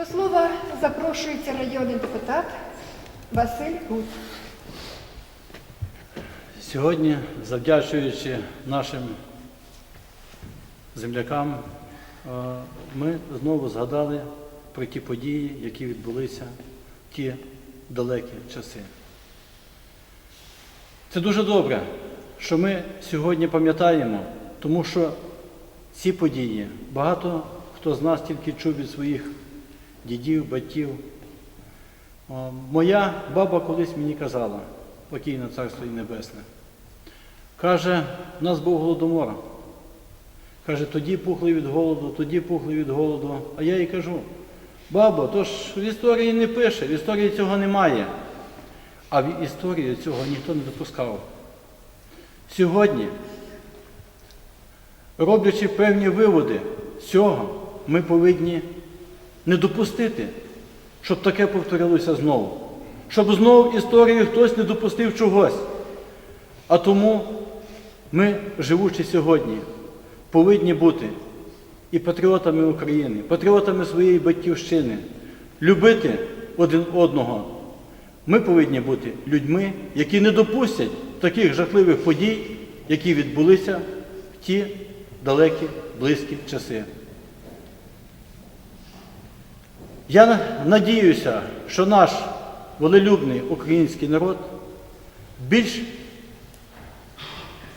До слова запрошується районний депутат Василь Гуд. Сьогодні, завдячуючи нашим землякам, е, ми знову згадали про ті події, які відбулися в ті далекі часи. Це дуже добре, що ми сьогодні пам'ятаємо, тому що ці події багато хто з нас тільки чув від своїх дідів, батьків. Моя баба колись мені казала, покійне царство і небесне. Каже, у нас був голодомор. Каже, тоді пухли від голоду, тоді пухли від голоду. А я їй кажу, бабо, то ж в історії не пише, в історії цього немає. А в історії цього ніхто не допускав. Сьогодні, роблячи певні виводи цього, ми повинні не допустити, щоб таке повторилося знову. Щоб знову в історії хтось не допустив чогось. А тому ми, живучи сьогодні, повинні бути і патріотами України, патріотами своєї батьківщини, любити один одного. Ми повинні бути людьми, які не допустять таких жахливих подій, які відбулися в ті далекі, близькі часи. Я надіюся, що наш волелюбний український народ більш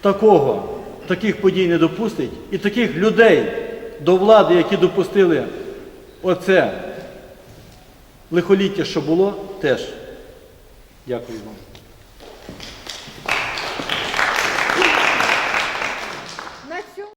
такого, таких подій не допустить, і таких людей до влади, які допустили оце лихоліття, що було, теж. Дякую вам.